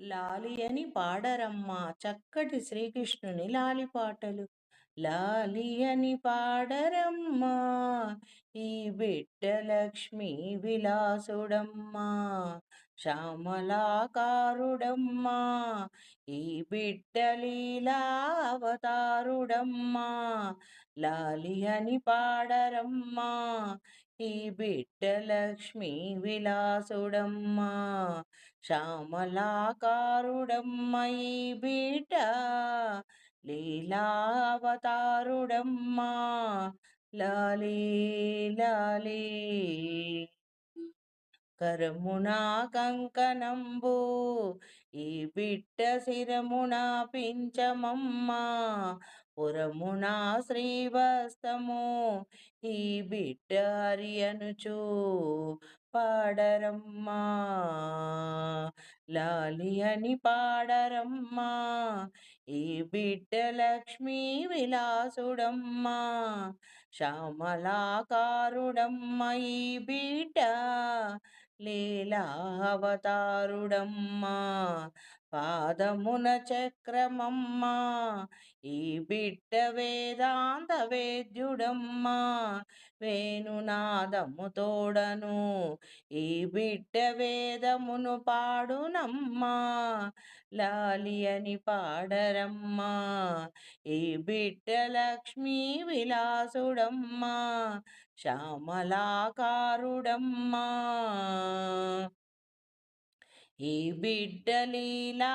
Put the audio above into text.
లాలి అని పాడరమ్మా. చక్కటి శ్రీకృష్ణుని లాలి పాటలు. లాలి అని పాడరమ్మా. ఈ బిడ్డ లక్ష్మీ విలాసుడమ్మా. శ్యామలాకారుడమ్మా. ఈ బిడ్డ లీలావతారుడమ్మా. లాలి అని పాడరమ్మా. ఈ బిడ్డ లక్ష్మీ విలాసుడమ్మా శ్యామలాకారుడమ్మ ఈ బిడ్డ లీలావతారుడమ్మా లాలీ లాలీ. కరమునా కంకణంబు ఈ బిడ్డ శిరమునా పించమమ్మా పురమునా శ్రీవస్తము ఈ బిడ్డ హరియనుచు పాడరమ్మా లాలి అని పాడరమ్మా ఈ బిడ్డ లక్ష్మీ విలాసుడమ్మా శ్యామలాకారుడమ్మ ఈ బిడ్డ లీలావతారుడమ్మా. పాదమున చక్రమమ్మా ఈ బిడ్డ వేదాంత వేద్యుడమ్మా వేణునాదము తోడను ఈ బిడ్డ వేదమును పాడునమ్మా లాలి అని పాడరమ్మా ఈ బిడ్డ లక్ష్మీ విలాసుడమ్మా శ్యామలాకారుడమ్మా. ఈ బిడ్డ లీలావతారుడమ్మా.